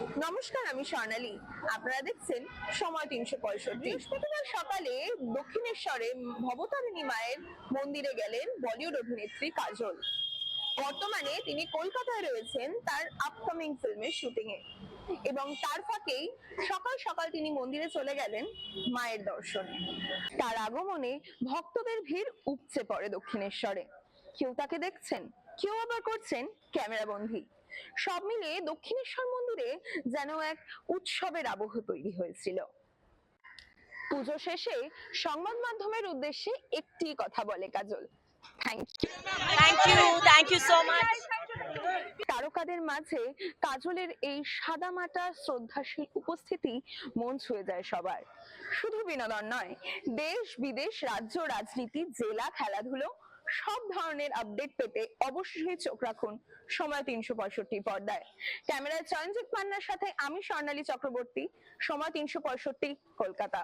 নমস্কার, আমি স্বর্ণালী। আপনারা দেখছেন সময় তিনশো পঁয়ষট্টি। বৃহস্পতিবার সকালে দক্ষিণেশ্বরে ভবতারিণী মায়ের মন্দিরে গেলেন বলিউড অভিনেত্রী কাজল। বর্তমানে তিনি কলকাতায় রয়েছেন তার আপকামিং ফিল্মের শুটিং এ। এবং তার ফাঁকেই সকাল সকাল তিনি মন্দিরে চলে গেলেন মায়ের দর্শনে। তার আগমনে ভক্তদের ভিড় উপচে পড়ে দক্ষিণেশ্বরে। কেউ তাকে দেখছেন, কেউ আবার করছেন ক্যামেরা বন্দী সব মিলিয়ে দক্ষিণেশ্বর মন্দিরে যেন এক উৎসবের আবহ তৈরি হয়েছিল। পুজো শেষে সংবাদ মাধ্যমের উদ্দেশ্যে একটি কথা বলে কাজল। Thank you. তারকাদের মাঝে কাজলের এই সাদামাটা শ্রদ্ধাশীল উপস্থিতি মন ছুঁয়ে যায় সবার। শুধু বিনোদন নয় দেশ বিদেশ রাজ্য রাজনীতি জেলা খেলাধুলো সব ধরনের আপডেট পেতে অবশ্যই চোখ রাখুন সময় তিনশো পঁয়ষট্টি পর্দায়। ক্যামেরায় চয়নজিৎ পান্নার সাথে আমি স্বর্ণালী চক্রবর্তী, সময় তিনশো পঁয়ষট্টি, কলকাতা।